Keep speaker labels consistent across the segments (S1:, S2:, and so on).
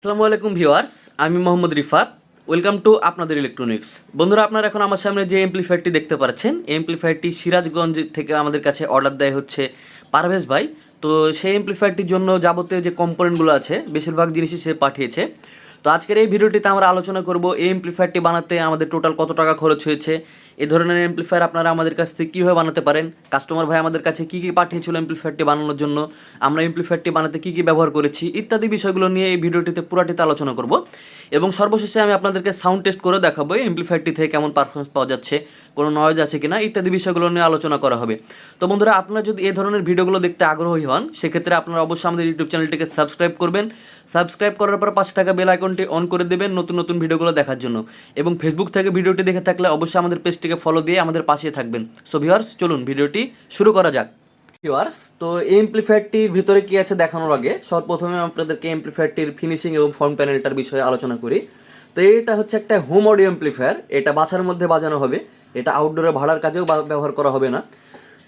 S1: আসসালামু আলাইকুম ভিউয়ার্স, আমি মোহাম্মদ রিফাত। ওয়েলকাম টু আপনাদের ইলেকট্রনিক্স। বন্ধুরা, আপনারা এখন আমার সামনে যে এমপ্লিফায়ারটি দেখতে পাচ্ছেন এমপ্লিফায়ারটি সিরাজগঞ্জ থেকে আমাদের কাছে অর্ডার দেয় হচ্ছে পারভেজ ভাই। তো সেই এমপ্লিফায়ারটির জন্য যাবতীয় যে কম্পোনেন্টগুলো আছে, বেশিরভাগ জিনিসই সে পাঠিয়েছে। তো আজকের এই ভিডিওটিতে আমরা আলোচনা করব, এই এমপ্লিফায়ারটি বানাতে আমাদের টোটাল কত টাকা খরচ হয়েছে এই ধরনের এমপ্লিফায়ার আপনারা আমাদের কাছ থেকে কীভাবে বানাতে পারেন? কাস্টমার ভাই আমাদের কাছে কী কী পাঠিয়েছিল এমপ্লিফায়ারটি বানানোর জন্য? আমরা এমপ্লিফায়ারটি বানাতে কী কী ব্যবহার করেছি? ইত্যাদি বিষয়গুলো নিয়ে এই ভিডিওটিতে পুরাটিতে আলোচনা করব। এবং সর্বশেষে আমি আপনাদেরকে সাউন্ড টেস্ট করে দেখাবো এই এমপ্লিফায়ারটি থেকে কেমন পারফরমেন্স পাওয়া যাচ্ছে, কোনো নয়েজ আছে কিনা, ইত্যাদি বিষয়গুলো নিয়ে আলোচনা করা হবে। তো বন্ধুরা, আপনারা যদি এ ধরনের ভিডিওগুলো দেখতে আগ্রহী হন, সেক্ষেত্রে আপনারা অবশ্যই আমাদের ইউটিউব চ্যানেলটিকে সাবস্ক্রাইব করবেন। সাবস্ক্রাইব করার পর পাশে থাকা বেল আইকনটি অন করে দেবেন নতুন নতুন ভিডিওগুলো দেখার জন্য। এবং ফেসবুক থেকে ভিডিওটি দেখে থাকলে অবশ্যই আমাদের পেজটিকে ফলো দিয়ে আমাদের পাশে থাকবেন। সো ভিউয়ার্স চলুন ভিডিওটি শুরু করা যাক। ভিউয়ার্স তো এই এমপ্লিফায়ারটির ভিতরে কী আছে দেখানোর আগে, সর্বপ্রথমে আপনাদেরকে এমপ্লিফায়ারটির ফিনিশিং এবং ফর্ম প্যানেলটার বিষয়ে আলোচনা করি। তো এটা হচ্ছে একটা হোম অডিও এমপ্লিফায়ার এটা বাসার মধ্যে বাজানো হবে। এটা আউটডোরে ভাড়ার কাজেও ব্যবহার করা হবে না।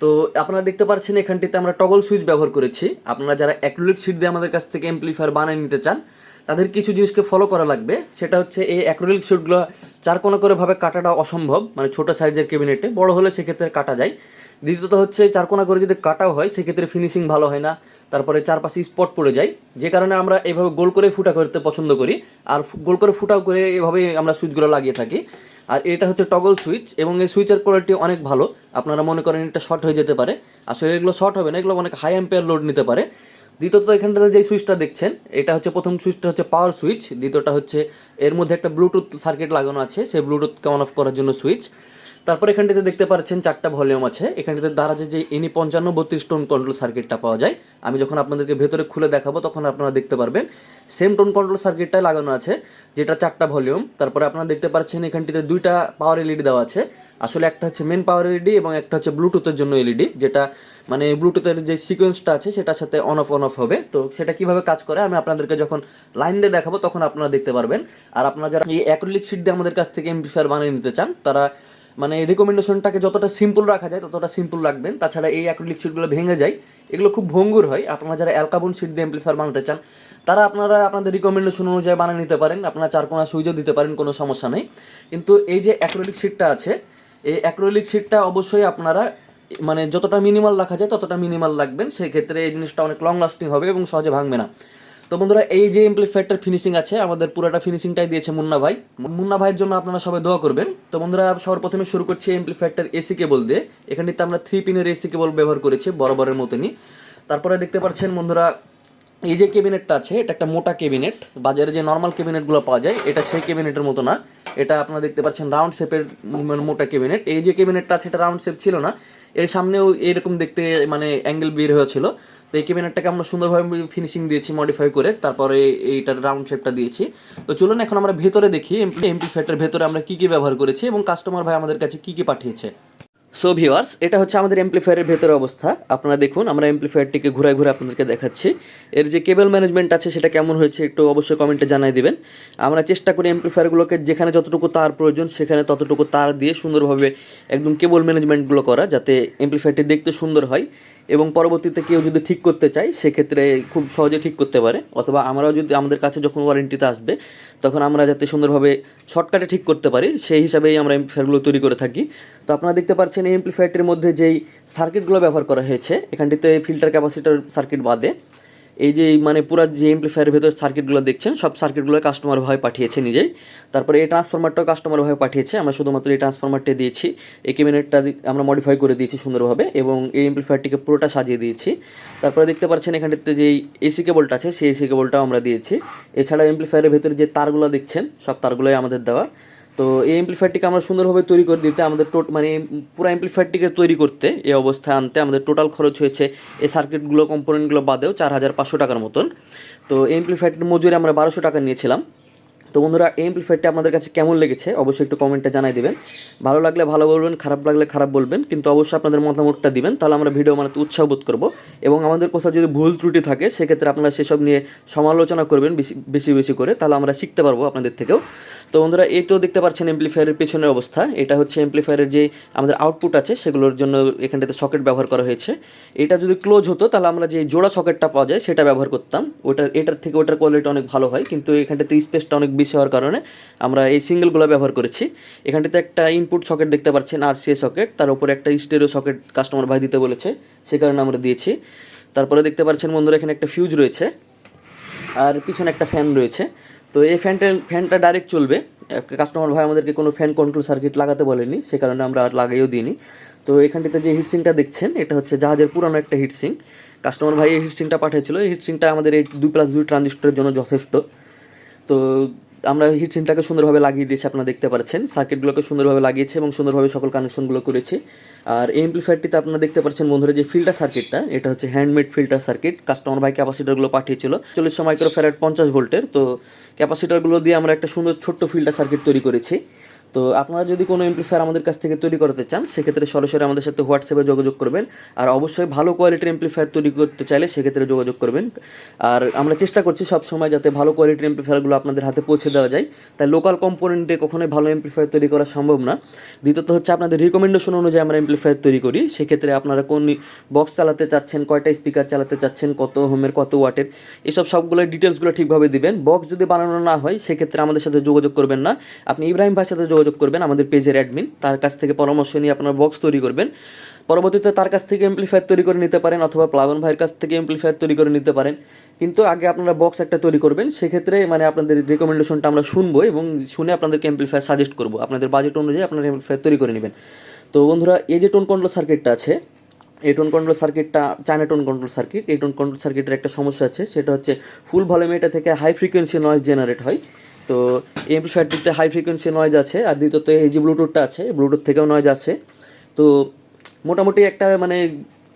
S1: তো আপনারা দেখতে পাচ্ছেন এখানটিতে আমরা টগল সুইচ ব্যবহার করেছি। আপনারা যারা অ্যাক্রিলিক সিট দিয়ে আমাদের কাছ থেকে এমপ্লিফায়ার বানিয়ে নিতে চান তাদের কিছু জিনিসকে ফলো করা লাগবে। সেটা হচ্ছে এই অ্যাক্রোলিক সিটগুলো চার কোনো করে ভাবে কাটাটা অসম্ভব মানে ছোট সাইজের ক্যাবিনেটে বড় হলে সেক্ষেত্রে কাটা যায়। দ্বিতীয়ত হচ্ছে চারকোনা করে যদি কাটাও হয়, সেক্ষেত্রে ফিনিশিং ভালো হয় না। তারপরে চারপাশে স্পট পড়ে যায়। যে কারণে আমরা এইভাবে গোল করে ফুটা করতে পছন্দ করি। আর গোল করে ফুটাও করে এভাবেই আমরা সুইচগুলো লাগিয়ে থাকি। আর এটা হচ্ছে টগল সুইচ এবং এই সুইচের কোয়ালিটি অনেক ভালো। আপনারা মনে করেন এটা শর্ট হয়ে যেতে পারে। আসলে এগুলো শর্ট হবে না, এগুলো অনেক হাই অ্যাম্পেয়ার লোড নিতে পারে। দ্বিতীয়ত এখানটাতে যে সুইচটা দেখছেন, এটা হচ্ছে প্রথম সুইচটা হচ্ছে পাওয়ার সুইচ দ্বিতীয়টা হচ্ছে এর মধ্যে একটা ব্লুটুথ সার্কিট লাগানো আছে, সেই ব্লুটুথকে অন অফ করার জন্য সুইচ তারপর এখানটিতে দেখতে পাচ্ছেন চারটা ভলিউম আছে, এখানটিতে দারাজে যে এনি পঞ্চান্ন বত্রিশ টোন কন্ট্রোল সার্কিটটা পাওয়া যায়। আমি যখন আপনাদেরকে ভেতরে খুলে দেখাবো, তখন আপনারা দেখতে পারবেন সেম টোন কন্ট্রোল সার্কিটটাই লাগানো আছে, যেটা চারটা ভলিউম তারপরে আপনারা দেখতে পাচ্ছেন এখানটিতে দুইটা পাওয়ার এলইডি দেওয়া আছে আসলে একটা হচ্ছে মেন পাওয়ার এলইডি এবং একটা হচ্ছে ব্লুটুথের জন্য এলইডি যেটা মানে ব্লুটুথের যে সিকোয়েন্সটা আছে, সেটার সাথে অন অফ অন অফ হবে। তো সেটা কীভাবে কাজ করে, আমি আপনাদেরকে যখন লাইন দিয়ে দেখাবো, তখন আপনারা দেখতে পারবেন। আর আপনারা যারা এই অ্যাক্রিলিক শিট দিয়ে আমাদের কাছ থেকে এমপ্লিফায়ার বানিয়ে নিতে চান, তারা মানে রিকমেন্ডেশনটাকে যতটা সিম্পল রাখা যায়, ততটা সিম্পল রাখবেন। তাছাড়া এই অ্যাক্রিলিক শিটগুলো ভেঙে যায়, এগুলো খুব ভঙ্গুর হয়। আপনারা যারা অ্যালকাবন শিট দিয়ে এমপ্লিফায়ার বানাতে চান, তারা আপনারা আপনাদের রিকমেন্ডেশন অনুযায়ী বানিয়ে নিতে পারেন। আপনারা চারকোনা সুইচও দিতে পারেন, কোনো সমস্যা নেই। কিন্তু এই যে অ্যাক্রিলিক শিটটা আছে এই অ্যাক্রোলিক শিটটা অবশ্যই আপনারা মানে যতটা মিনিমাল রাখা যায় ততটা মিনিমাল রাখবেন। সেক্ষেত্রে এই জিনিসটা অনেক লং লাস্টিং হবে এবং সহজে ভাঙবে না। তো বন্ধুরা, এই যে এমপ্লিফায়ারটার ফিনিশিং আছে, আমাদের পুরোটা ফিনিশিংটাই দিয়েছে মুন্না ভাই। মুন্না ভাইয়ের জন্য আপনারা সবাই দোয়া করবেন। তো বন্ধুরা সবার প্রথমে শুরু করছি এমপ্লিফায়ারটার এসি কেবল দিয়ে। এখানটিতে আমরা থ্রি পিনের এসি কেবল ব্যবহার করেছি, বরাবরের মতনই। তারপরে দেখতে পাচ্ছেন বন্ধুরা এই যে ক্যাবিনেটটা আছে, এটা একটা মোটা ক্যাবিনেট। বাজারে যে নর্মাল ক্যাবিনেটগুলো পাওয়া যায়, এটা সেই ক্যাবিনেটের মতো না। এটা আপনারা দেখতে পাচ্ছেন রাউন্ড শেপের মানে মোটা ক্যাবিনেট। এই যে ক্যাবিনেটটা আছে, এটা রাউন্ড শেপ ছিল না। এর সামনেও এরকম দেখতে মানে অ্যাঙ্গেল বের হয়েছিল। তো এই ক্যাবিনেটটাকে আমরা সুন্দরভাবে ফিনিশিং দিয়েছি মডিফাই করে তারপরে এইটার রাউন্ড শেপটা দিয়েছি। তো চলুন এখন আমরা ভেতরে দেখি এমপি এমপি ফ্যাটের ভেতরে আমরা কী কী ব্যবহার করেছি এবং কাস্টমার ভাই আমাদের কাছে কী কী পাঠিয়েছে। সো ভিওয়ার্স এটা হচ্ছে আমাদের এমপ্লিফায়ারের ভেতরে অবস্থা। আপনারা দেখুন, আমরা এমপ্লিফায়ারটিকে ঘুরে ঘুরে আপনাদেরকে দেখাচ্ছি। এর যে কেবল ম্যানেজমেন্ট আছে, সেটা কেমন হয়েছে, একটু অবশ্যই কমেন্টে জানাই দেবেন। আমরা চেষ্টা করি এমপ্লিফায়ারগুলোকে যেখানে যতটুকু তার প্রয়োজন, সেখানে ততটুকু তার দিয়ে সুন্দরভাবে একদম কেবল ম্যানেজমেন্টগুলো করা, যাতে এমপ্লিফায়ারটি দেখতে সুন্দর হয়। এবং পরবর্তীতে কেউ যদি ঠিক করতে চায়, সেক্ষেত্রে খুব সহজে ঠিক করতে পারে। অথবা আমরাও যদি আমাদের কাছে যখন ওয়ারেন্টিতে আসবে, তখন আমরা যাতে সুন্দরভাবে শর্টকাটে ঠিক করতে পারি, সেই হিসাবেই আমরা এমপ্লিফায়ারগুলো তৈরি করে থাকি। তো আপনারা দেখতে পাচ্ছেন এই এমপ্লিফায়ারটির মধ্যে যেই সার্কিটগুলো ব্যবহার করা হয়েছে, এখানটিতে ফিল্টার ক্যাপাসিটার সার্কিট বাদে এই যে মানে পুরো যে এমপ্লিফায়ারের ভেতর সার্কিটগুলো দেখছেন, সব সার্কিটগুলো কাস্টমার ভাবে পাঠিয়েছে নিজেই। তারপরে এই ট্রান্সফরমারটাও কাস্টমার ভাবে পাঠিয়েছে। আমরা শুধুমাত্র এই ট্রান্সফরমারটা দিয়েছি। এই ক্যাবিনেটটা আমরা মডিফাই করে দিয়েছি সুন্দরভাবে এবং এই এমপ্লিফায়ারটিকে পুরোটা সাজিয়ে দিয়েছি। তারপরে দেখতে পাচ্ছেন এখানটাতে যে এসি কেবলটা আছে, সেই এসি কেবলটাও আমরা দিয়েছি। এছাড়া এমপ্লিফায়ারের ভেতরে যে তারগুলো দেখছেন, সব তারগুলোই আমাদের দেওয়া। তো এই এমপ্লিফায়ারটিকে আমরা সুন্দরভাবে তৈরি করে দিতে, আমাদের টোট মানে পুরো এমপ্লিফায়ারটিকে তৈরি করতে, এই অবস্থায় আনতে আমাদের টোটাল খরচ হয়েছে এই সার্কিটগুলো কম্পোনেন্টগুলো বাদেও চার হাজার পাঁচশো টাকার মতন। তো এই এমপ্লিফায়ারটির মজুরি আমরা বারোশো টাকা নিয়েছিলাম। তো বন্ধুরা, এই এমপ্লিফায়ারটি আপনাদের কাছে কেমন লেগেছে অবশ্যই একটু কমেন্টে জানাই দেবেন। ভালো লাগলে ভালো বলবেন, খারাপ লাগলে খারাপ বলবেন, কিন্তু অবশ্যই আপনাদের মতামতটা দিবেন, তাহলে আমরা ভিডিও বানাতে উৎসাহ বোধ করব। এবং আমাদের কোথাও যদি ভুল ত্রুটি থাকে, সেক্ষেত্রে আপনারা সেসব নিয়ে সমালোচনা করবেন বেশি বেশি বেশি করে, তাহলে আমরা শিখতে পারব আপনাদের থেকেও। তো বন্ধুরা, এই তো দেখতে পাচ্ছেন এমপ্লিফায়ারের পেছনের অবস্থা। এটা হচ্ছে এমপ্লিফায়ারের যে আমাদের আউটপুট আছে, সেগুলোর জন্য এখানটাতে সকেট ব্যবহার করা হয়েছে। এটা যদি ক্লোজ হতো, তাহলে আমরা যে জোড়া সকেটটা পাওয়া যায়, সেটা ব্যবহার করতাম। ওটার, এটার থেকে ওটার কোয়ালিটি অনেক ভালো হয়, কিন্তু এখানটাতে স্পেসটা অনেক বেশি হওয়ার কারণে আমরা এই সিঙ্গেলগুলো ব্যবহার করেছি। এখানটাতে একটা ইনপুট সকেট দেখতে পাচ্ছেন আর সি সকেট তার উপরে একটা স্টেরো সকেট কাস্টমার ভাই দিতে বলেছে, সে কারণে আমরা দিয়েছি। তারপরে দেখতে পাচ্ছেন বন্ধুরা, এখানে একটা ফিউজ রয়েছে আর পিছনে একটা ফ্যান রয়েছে। তো এই ফ্যানটা ফ্যানটা ডাইরেক্ট চলবে। কাস্টমার ভাই আমাদেরকে কোনো ফ্যান কন্ট্রোল সার্কিট লাগাতে বলেনি, সে কারণে আমরা আর লাগাইও দিইনি। তো এখানটিতে যে হিটসিংটা দেখছেন, এটা হচ্ছে জাহাজের পুরানো একটা হিটসিং কাস্টমার ভাই এই হিটসিংটা পাঠিয়েছিল। এই হিটসিংটা আমাদের এই দুই প্লাস দুই ট্রানজিস্টরের জন্য যথেষ্ট। তো আমরা হিটসিনটাকে সুন্দরভাবে লাগিয়ে দিয়েছি, আপনারা দেখতে পাচ্ছেন সার্কিটগুলোকে সুন্দরভাবে লাগিয়েছে এবং সুন্দরভাবে সকল কানেকশনগুলো করেছে। আর এই এমপ্লিফায়ারটিতে আপনারা দেখতে পাচ্ছেন বন্ধুরা যে ফিল্টার সার্কিটটা এটা হচ্ছে হ্যান্ডমেড ফিল্টার সার্কিট কাস্টমার ভাই ক্যাপাসিটারগুলো পাঠিয়েছিল। চল্লিশশো মাইক্রোফ্যারাড পঞ্চাশ ভোল্টের তো ক্যাপাসিটারগুলো দিয়ে আমরা একটা সুন্দর ছোট্ট ফিল্টার সার্কিট তৈরি করেছি। তো আপনারা যদি কোনো এমপ্লিফায়ার আমাদের কাছ থেকে তৈরি করতে চান, সেক্ষেত্রে সরাসরি আমাদের সাথে হোয়াটসঅ্যাপে যোগাযোগ করবেন। আর অবশ্যই ভালো কোয়ালিটির এমপ্লিফায়ার তৈরি করতে চাইলে সেক্ষেত্রে যোগাযোগ করবেন। আর আমরা চেষ্টা করছি সব সময় যাতে ভালো কোয়ালিটির এমপ্লিফায়ারগুলো আপনাদের হাতে পৌঁছে দেওয়া যায়। তাই লোকাল কম্পোনেন্ট দিয়ে কখনোই ভালো এমপ্লিফায়ার তৈরি করা সম্ভব না। দ্বিতীয়ত হচ্ছে আপনাদের রিকমেন্ডেশন অনুযায়ী আমরা এমপ্লিফায়ার তৈরি করি। সেক্ষেত্রে আপনারা কোন বক্স চালাতে চাচ্ছেন, কয়টা স্পিকার চালাতে চাচ্ছেন, কত হোমের কত ওয়াটের, এসব সবগুলো ডিটেলসগুলো ঠিকভাবে দিবেন। বক্স যদি বানানো না হয়, সেক্ষেত্রে আমাদের সাথে যোগাযোগ করবেন না। আপনি ইব্রাহিম ভাইয়ের সাথে যোগাযোগ করবেন আমাদের পেজের অ্যাডমিন। তার কাছ থেকে পরামর্শ নিয়ে আপনার বক্স তৈরি করবেন। পরবর্তীতে তার কাছ থেকে এমপ্লিফায়ার তৈরি করে নিতে পারেন অথবা প্লাবন ভাইয়ের কাছ থেকে এমপ্লিফায়ার তৈরি করে নিতে পারেন। কিন্তু আগে আপনারা বক্স একটা তৈরি করবেন। সেক্ষেত্রে মানে আপনাদের রিকমেন্ডেশনটা আমরা শুনব এবং শুনে আপনাদেরকে এমপ্লিফায়ার সাজেস্ট করব। আপনাদের বাজেট অনুযায়ী আপনারা এমপ্লিফায়ার তৈরি করে নেবেন। তো বন্ধুরা, এই যে টোন কন্ট্রোল সার্কিটটা আছে, এই টোন কন্ট্রোল সার্কিটটা চায়না টোন কন্ট্রোল সার্কিট এই টোন কন্ট্রোল সার্কিটের একটা সমস্যা আছে। সেটা হচ্ছে ফুল ভলিউম এটা থেকে হাই ফ্রিকোয়েন্সি নয়েজ জেনারেট হয়। তো এমপ্লিফায়ারটিতে হাই ফ্রিকোয়েন্সি নয়েজ আছে, আর দ্বিতীয়ত এই যে ব্লুটুথটা আছে ব্লুটুথ থেকেও নয়েজ আছে। তো মোটামুটি একটা মানে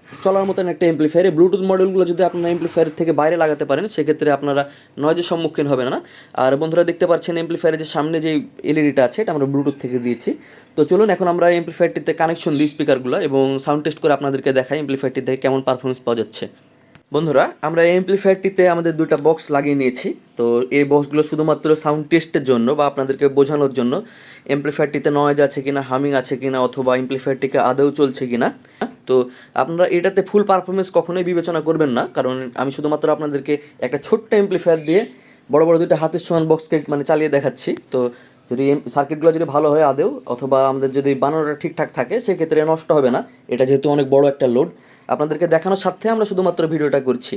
S1: চলার মতন একটা এমপ্লিফায়ার ব্লুটুথ মডেলগুলো যদি আপনারা এমপ্লিফায়ার থেকে বাইরে লাগাতে পারেন, সেক্ষেত্রে আপনারা নয়েজের সম্মুখীন হবে না। আর বন্ধুরা দেখতে পাচ্ছেন এমপ্লিফায়ারের যে সামনে যে এলইডিটা আছে, এটা আমরা ব্লুটুথ থেকে দিয়েছি। তো চলুন এখন আমরা এমপ্লিফায়ারটিতে কানেকশন দিই স্পিকারগুলো এবং সাউন্ড টেস্ট করে আপনাদেরকে দেখাই এমপ্লিফায়ারটিতে কেমন পারফরমেন্স পাওয়া যাচ্ছে। বন্ধুরা, আমরা এই এমপ্লিফায়ারটিতে আমাদের দুটো বক্স লাগিয়ে নিয়েছি। তো এই বক্সগুলো শুধুমাত্র সাউন্ড টেস্টের জন্য বা আপনাদেরকে বোঝানোর জন্য এমপ্লিফায়ারটিতে নয়েজ আছে কিনা হামিং আছে কিনা, অথবা এমপ্লিফায়ারটিকে আদৌ চলছে কিনা। তো আপনারা এটাতে ফুল পারফরমেন্স কখনোই বিবেচনা করবেন না, কারণ আমি শুধুমাত্র আপনাদেরকে একটা ছোট্ট এমপ্লিফায়ার দিয়ে বড় বড় দুটো হাতের সমান বক্সকে মানে চালিয়ে দেখাচ্ছি। তো যদি সার্কিটগুলো যদি ভালো হয় আদেও অথবা আমাদের যদি বানানোটা ঠিকঠাক থাকে, সেক্ষেত্রে নষ্ট হবে না। এটা যেহেতু অনেক বড় একটা লোড আপনাদেরকে দেখানোর সাথে আমরা শুধুমাত্র ভিডিওটা করছি।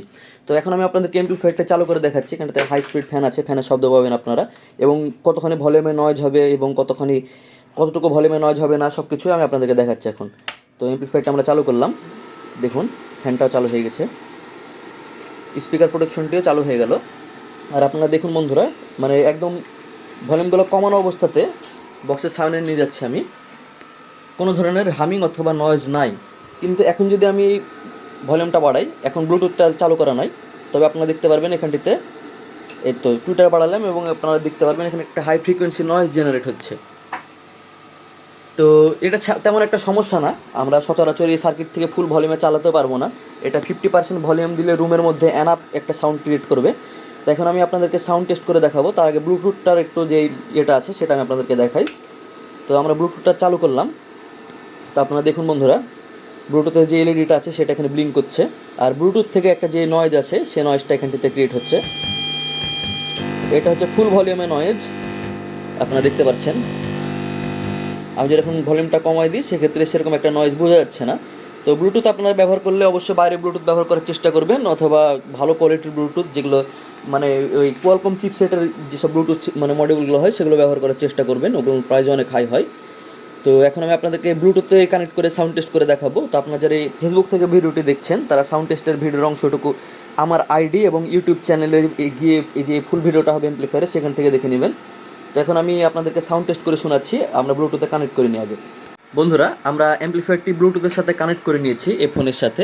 S1: তো এখন আমি আপনাদেরকে এমপ্লিফায়ারটা চালু করে দেখাচ্ছি। এখানটাতে হাই স্পিড ফ্যান আছে ফ্যানের শব্দ পাবেন আপনারা। এবং কতখানি ভলিউমে নয়েজ হবে এবং কতখানি, কতটুকু ভলিউমে নয়েজ হবে না সব কিছুই আমি আপনাদেরকে দেখাচ্ছি এখন। তো এমপ্লিফায়ারটা আমরা চালু করলাম। দেখুন ফ্যানটাও চালু হয়ে গেছে। স্পিকার প্রোটেকশনটিও চালু হয়ে গেল। আর আপনারা দেখুন বন্ধুরা মানে একদম ভলিউমগুলো কমানো অবস্থাতে বক্সের সামনে নিয়ে যাচ্ছি আমি। কোনো ধরনের হামিং অথবা নয়েজ নাই। কিন্তু এখন যদি আমি ভলিউমটা বাড়াই, এখন ব্লুটুথটা চালু করা নয়, তবে আপনারা দেখতে পারবেন এখানটিতে, এই তো টুইটার বাড়ালাম এবং আপনারা দেখতে পারবেন এখানে একটা হাই ফ্রিকোয়েন্সি নয়েজ জেনারেট হচ্ছে। তো এটা তেমন একটা সমস্যা না, আমরা সচরাচর এই সার্কিট থেকে ফুল ভলিউমে চালাতে পারব না। এটা ফিফটি পার্সেন্ট ভলিউম দিলে রুমের মধ্যে অ্যানাপ একটা সাউন্ড ক্রিয়েট করবে। তো এখন আমি আপনাদেরকে সাউন্ড টেস্ট করে দেখাবো। তার আগে ব্লুটুথটার একটু যে ইয়েটা আছে, সেটা আমি আপনাদেরকে দেখাই। তো আমরা ব্লুটুথটা চালু করলাম। তো আপনারা দেখুন বন্ধুরা ব্লুটুথের যে এলইডিটা আছে, সেটা এখানে ব্লিঙ্ক করছে। আর ব্লুটুথ থেকে একটা যে নয়েজ আছে, সে নয়েজটা এখানটিতে ক্রিয়েট হচ্ছে। এটা হচ্ছে ফুল ভলিউমে নয়েজ আপনারা দেখতে পাচ্ছেন। আমি যেরকম ভলিউমটা কমাই দিই, সেক্ষেত্রে সেরকম একটা নয়েজ বোঝা যাচ্ছে না। তো ব্লুটুথ আপনারা ব্যবহার করলে অবশ্যই বাইরে ব্লুটুথ ব্যবহার করার চেষ্টা করবেন, অথবা ভালো কোয়ালিটির ব্লুটুথ যেগুলো মানে ওই কোয়ালকম চিপসেটের যেসব ব্লুটুথ মানে মডেলগুলো হয়, সেগুলো ব্যবহার করার চেষ্টা করবেন। ওগুলো প্রাইস অনেক হাই হয়। তো এখন আমি আপনাদেরকে ব্লুটুথে কানেক্ট করে সাউন্ড টেস্ট করে দেখাবো। তো আপনারা যারা ফেসবুক থেকে ভিডিওটি দেখছেন, তারা সাউন্ড টেস্টের ভিডিওর অংশটুকু আমার আইডি এবং ইউটিউব চ্যানেলে গিয়ে এই যে ফুল ভিডিওটা হবে এমপ্লিফায়ারে সেখান থেকে দেখে নেবেন। তো এখন আমি আপনাদেরকে সাউন্ড টেস্ট করে শোনাচ্ছি, আমরা ব্লুটুথে কানেক্ট করে নিয়ে আগে। বন্ধুরা, আমরা অ্যাম্পলিফায়ারটি ব্লুটুথের সাথে কানেক্ট করে নিয়েছি এই ফোনের সাথে,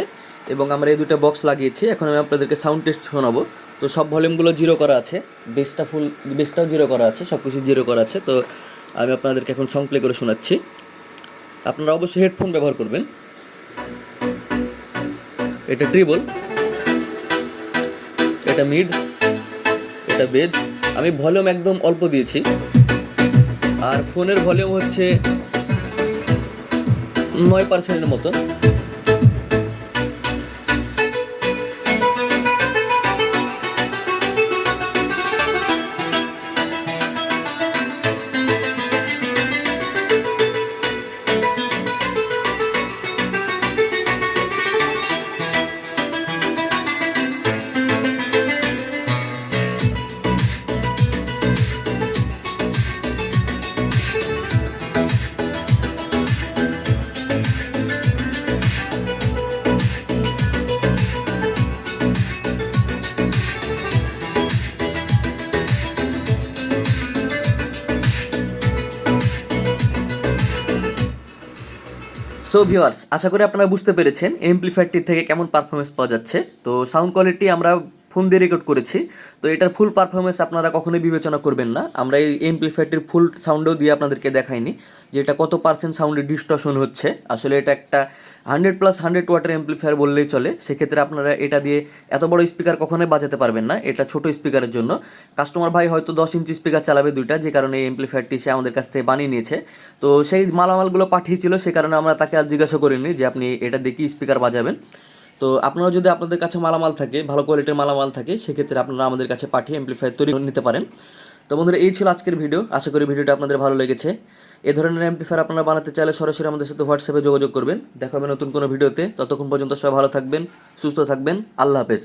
S1: এবং আমরা এই দুটো বক্স লাগিয়েছি। এখন আমি আপনাদেরকে সাউন্ড টেস্ট শোনাবো। তো তো সব ভলিউমগুলো জিরো করা আছে বেসটা ফুল বেসটাও জিরো করা আছে সব কিছু জিরো করা আছে। তো আমি আপনাদেরকে এখন সং প্লে করে শোনাচ্ছি। আপনারা অবশ্যই হেডফোন ব্যবহার করবেন। এটা ট্রিবল এটা মিড এটা বেজ আমি ভলিউম একদম অল্প দিয়েছি। আর ফোনের ভলিউম হচ্ছে নয় পার্সেন্টের মতো। সো ভিওয়ার্স আশা করি আপনারা বুঝতে পেরেছেন এমপ্লিফায়ারটি থেকে কেমন পারফরমেন্স পাওয়া যাচ্ছে। তো সাউন্ড কোয়ালিটি আমরা ফোন দিয়ে রেকর্ড করেছি। তো, এটার ফুল পারফরমেন্স আপনারা কখনোই বিবেচনা করবেন না। আমরা এই এমপ্লিফায়ারটির ফুল সাউন্ডও দিয়ে আপনাদেরকে দেখাইনি, যে এটা কত পার্সেন্ট সাউন্ডে ডিস্টর্শন হচ্ছে। আসলে এটা একটা hundred plus hundred watt amplifier বললেই চলে, সেক্ষেত্রে আপনারা এটা দিয়ে এত বড় স্পিকার কখনোই বাজাতে পারবেন না, এটা ছোট স্পিকারের জন্য। কাস্টমার ভাই হয়তো দশ ইঞ্চি স্পিকার চালাবে দুইটা, যে কারণে এই এমপ্লিফায়ারটি সে আমাদের কাছ থেকে বানিয়ে নিয়েছে। তো সেই মালামালগুলো পাঠিয়েছিল, সে কারণে আমরা তাকে আর জিজ্ঞাসা করিনি যে আপনি এটা দিয়ে কি স্পিকার বাজাবেন। তো আপনারা যদি আপনাদের কাছে মালামাল থাকে, ভালো কোয়ালিটির মালামাল থাকে, সেক্ষেত্রে আপনারা আমাদের কাছে পাঠিয়ে এমপ্লিফায়ার তৈরি নিতে পারেন। তো বন্ধুরা, এই ছিল আজকের ভিডিও আশা করি ভিডিওটা আপনাদের ভালো লেগেছে। এ ধরনের অ্যাম্পিফায়ার আপনারা বানাতে চাইলে সরাসরি আমাদের সাথে হোয়াটসঅ্যাপে যোগাযোগ করবেন। দেখা হবে নতুন কোনো ভিডিওতে। ততক্ষণ পর্যন্ত সবাই ভালো থাকবেন, সুস্থ থাকবেন। আল্লাহ হাফেজ।